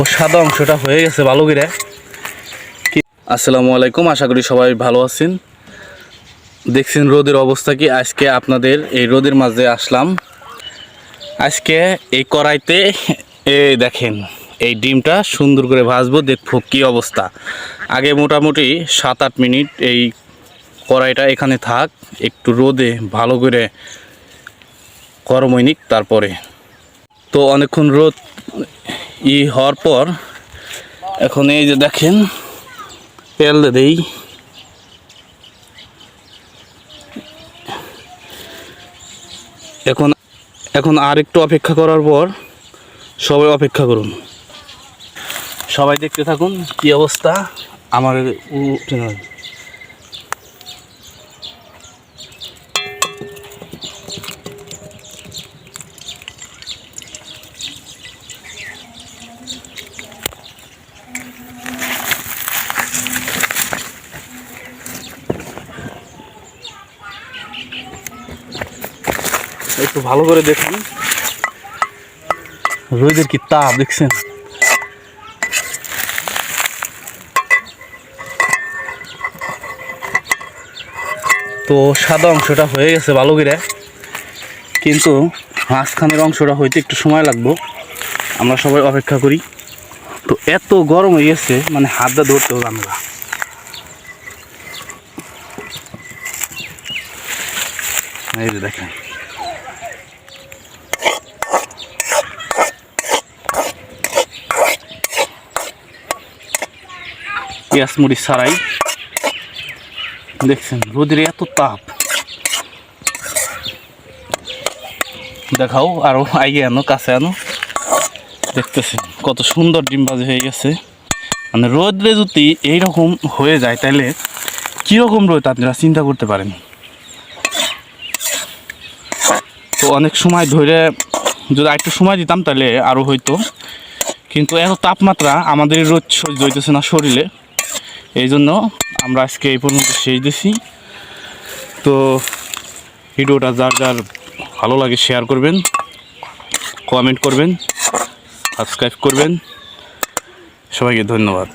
ও সাদা অংশটা হয়ে গেছে ভালো করে। আসসালামু আলাইকুম, আশা করি সবাই ভালো আছেন। দেখছেন রোদের অবস্থা কি? আজকে আপনাদের এই রোদের মাঝে আসলাম। আজকে এই কড়াইতে এ দেখেন, এই ডিমটা সুন্দর করে ভাজবো, দেখব কী অবস্থা। আগে মোটামুটি সাত আট মিনিট এই কড়াইটা এখানে থাক, একটু রোদে ভালো করে গরম হয়নিক তারপরে। তো অনেকক্ষণ রোদ ই হওয়ার পর এখন এই যে দেখেন, তেল দেই এখন এখন আর একটু অপেক্ষা করার পর সবাই অপেক্ষা করুন সবাই দেখতে থাকুন কি অবস্থা আমার উঠে। একটু ভালো করে দেখুন। রোদের কি তাপ, দেখছেন? তো সাদা অংশটা হয়ে গেছে ভালো করে। কিন্তু মাঝখানের অংশটা হইতে একটু সময় লাগবো। আমরা সবাই অপেক্ষা করি। তো এত গরম হয়ে গেছে মানে হাত দা ধরতে হবে আমরা। এই দেখেন। পেঁয়াজ মুড়ি ছাড়াই। দেখছেন, রোদের এত তাপ। দেখাও, আরও আগে আনো, কাছে আনো। দেখতেছেন, কত সুন্দর ডিম ভাজি হয়ে গেছে। মানে রোদরে যদি এইরকম হয়ে যায়, তাহলে কীরকম রোদ আপনারা চিন্তা করতে পারেন? তো অনেক সময় ধরে যদি একটু সময় দিতাম, তাহলে আরও হইতো। কিন্তু এত তাপমাত্রা আমাদের রোদ সহ্য হইতেছে না শরীরে। এই জন্য আমরা আজকে এই পর্যন্ত শেষ দিছি। তো ভিডিওটা যার যার ভালো লাগে শেয়ার করবেন কমেন্ট করবেন সাবস্ক্রাইব করবেন। সবাইকে ধন্যবাদ।